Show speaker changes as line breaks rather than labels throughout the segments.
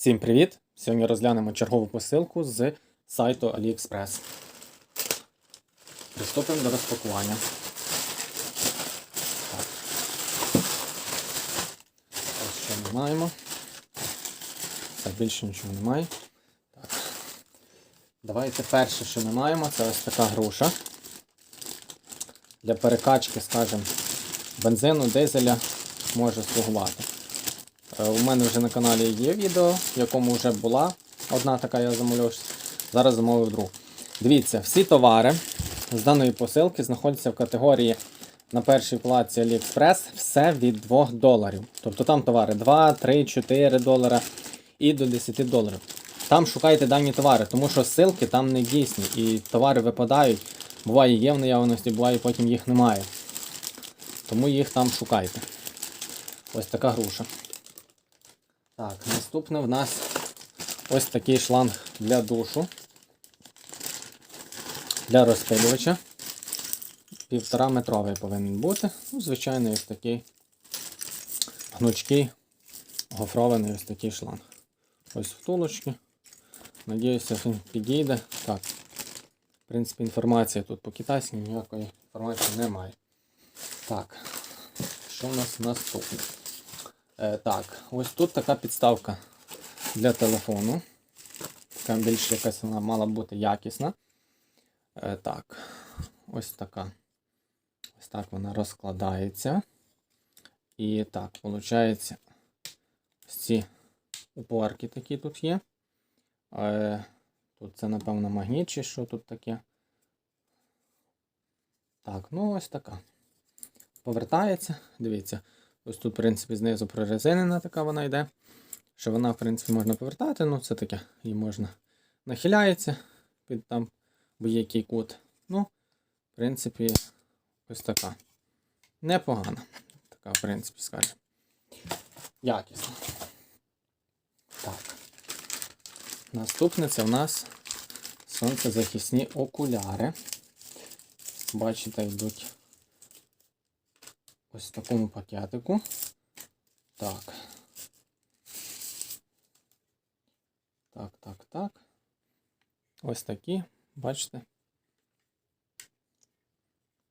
Всім привіт! Сьогодні розглянемо чергову посилку з сайту AliExpress. Приступимо до розпакування. Ось що ми маємо. Так, більше нічого немає. Так. Давайте перше, що ми маємо, це ось така груша. Для перекачки, скажімо, бензину, дизеля може слугувати. Е, У мене вже на каналі є відео, в якому вже була одна така, я замовляв. Зараз замовив другу. Дивіться, всі товари з даної посилки знаходяться в категорії на першій платці AliExpress все від 2 доларів. Тобто там товари 2, 3, 4 долара і до 10 доларів. Там шукайте дані товари, тому що ссылки там не дійсні і товари випадають. Буває є в наявності, буває потім їх немає. Тому їх там шукайте. Ось така груша. Так, наступне в нас ось такий шланг для душу. Для розпилювача. Півтора метровий повинен бути. Ну, звичайний ось такий гнучкий, гофрований ось такий шланг. Ось втулочки. Надіюся, він підійде. Так. В принципі, інформація тут по китайськи ніякої інформації немає. Так, що в нас наступне? Е, так, ось тут така підставка для телефону. Така більш якась вона мала бути якісна. Е, так, ось така. Ось так вона розкладається. І так, виходить, ці упорки такі тут є. Е, тут це, напевно, магніт чи що тут таке. Так, ну ось така. Повертається, дивіться. Ось тут, в принципі, знизу прорезинена така вона йде. Що вона, в принципі, можна повертати, ну це таке, її можна нахиляється під там будь-який кут. Ну, в принципі, ось така. Непогана. Така, в принципі, скажімо. Якісна. Так. Наступне це в нас сонцезахисні окуляри. Бачите, йдуть ось в такому пакетику. Так. Так, так, так. Ось такі, бачите.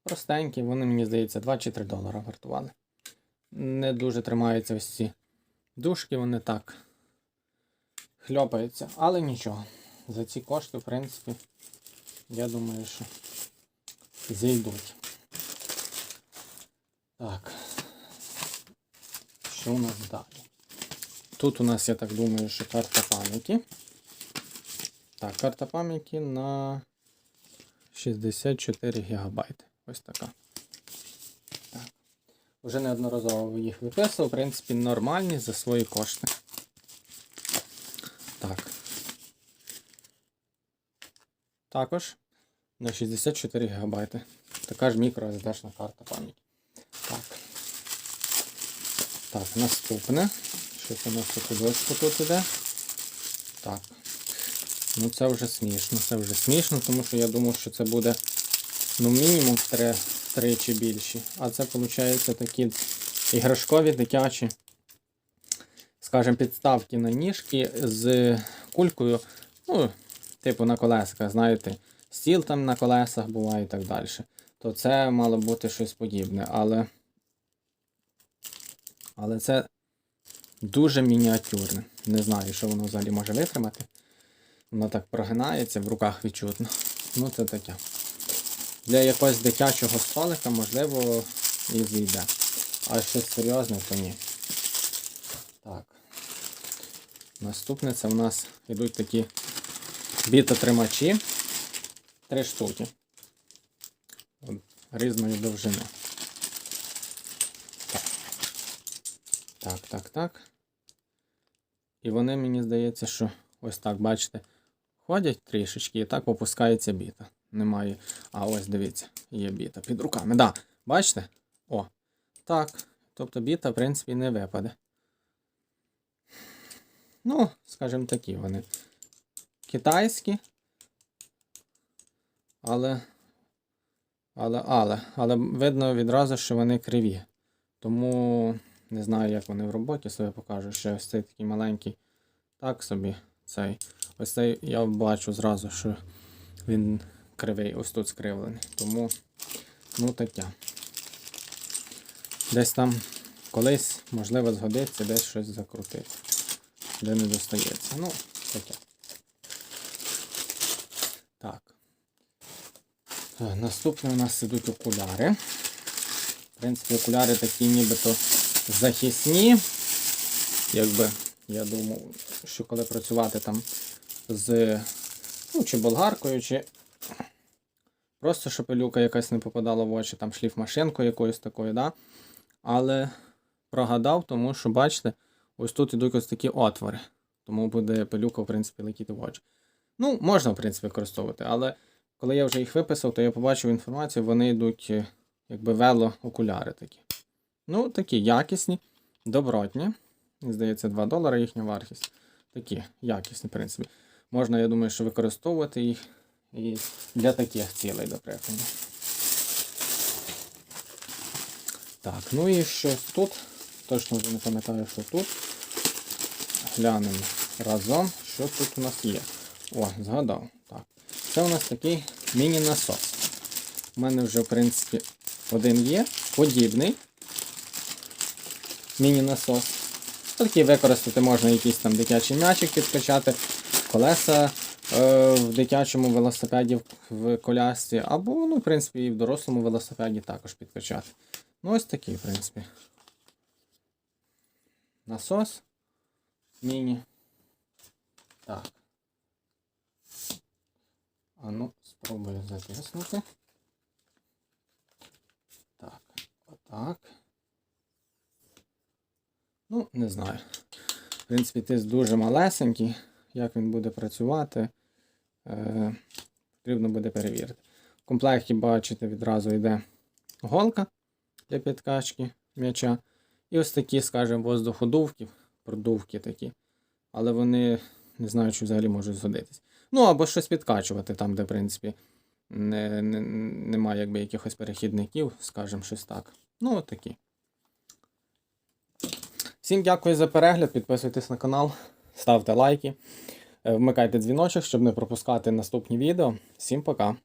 Простенькі, вони, мені здається, 2 чи 3 долара вартували. Не дуже тримаються ось ці дужки, вони так хльопаються, але нічого. За ці кошти, в принципі, я думаю, що зійдуть. Так. Що у нас далі? Тут у нас, я так думаю, що карта пам'яті. Так, карта пам'яті на 64 ГБ. Ось така. Так. Вже неодноразово їх виписував, в принципі, нормальні за свої кошти. Так. Також на 64 ГБ. Така ж мікро карта пам'яті. Так. Так, наступне. Щось у нас у кудочку тут іде. Так. Ну це вже смішно. Це вже смішно, тому що я думав, що це буде ну мінімум три, тричі більші. А це, виходить, такі іграшкові дитячі, скажімо, підставки на ніжки з кулькою, ну, типу на колесах, знаєте, стіл там на колесах буває і так далі. То це мало бути щось подібне, але. Але це дуже мініатюрне. Не знаю, що воно взагалі може витримати. Воно так прогинається, в руках відчутно. Ну, це таке. Для якогось дитячого столика, можливо, і зійде. А щось серйозне, то ні. Так. Наступне це в нас йдуть такі бітотримачі. Три штуки. Різної довжини. Так, так, так. І вони, мені здається, що ось так, бачите, ходять трішечки і так опускається біта. Немає. А ось дивіться, є біта під руками. Да, бачите? О, так. Тобто біта, в принципі, не випаде. Ну, скажімо такі вони. Китайські. Але. Але, але, але видно відразу, що вони криві. Тому не знаю, як вони в роботі себе покажуть. Ще ось цей такий маленький Так собі цей. Ось цей я бачу зразу, що він кривий, ось тут скривлений. Тому, ну таке. Десь там колись, можливо, згодиться, десь щось закрутити. Де не достається. Ну, таке. Так. Е, Наступне у нас ідуть окуляри. В принципі, окуляри такі нібито захисні. Якби я думав, що коли працювати там з ну, чи болгаркою, чи просто щоб пилюка якась не попадала в очі, там шліф машинкою якоюсь такою, да? але прогадав, тому що, бачите, ось тут ідуть ось такі отвори. Тому буде пилюка, в принципі, летіти в очі. Ну, можна, в принципі, використовувати, але коли я вже їх виписав, то я побачив інформацію, вони йдуть е, якби вело-окуляри такі. Ну, такі якісні, добротні. Здається, 2 долари їхня вартість. Такі якісні, в принципі. Можна, я думаю, що використовувати їх і для таких цілей, до прикладу. Так, ну і щось тут. Точно вже не пам'ятаю, що тут. Глянемо разом, що тут у нас є. О, згадав. Так. Це у нас такий міні-насос. У мене вже, в принципі, один є, подібний міні-насос. Такий використати можна якийсь там дитячий м'ячик підкачати, колеса е, в дитячому велосипеді в- в колясці, або, ну, в принципі, і в дорослому велосипеді також підкачати. Ну, ось такий, в принципі. Насос. Міні. Так. А ну, спробую затиснути. Так, отак. Ну, не знаю. В принципі, тиск дуже малесенький. Як він буде працювати, е, потрібно буде перевірити. В комплекті, бачите, відразу йде голка для підкачки м'яча. І ось такі, скажімо, воздуходувки, продувки такі. Але вони не знаю, чи взагалі можуть згодитись. Ну, або щось підкачувати там, де, в принципі, не, не, немає якихось перехідників, скажімо, щось так. Ну, от такі. Всім дякую за перегляд. Підписуйтесь на канал, ставте лайки, е, вмикайте дзвіночок, щоб не пропускати наступні відео. Всім пока!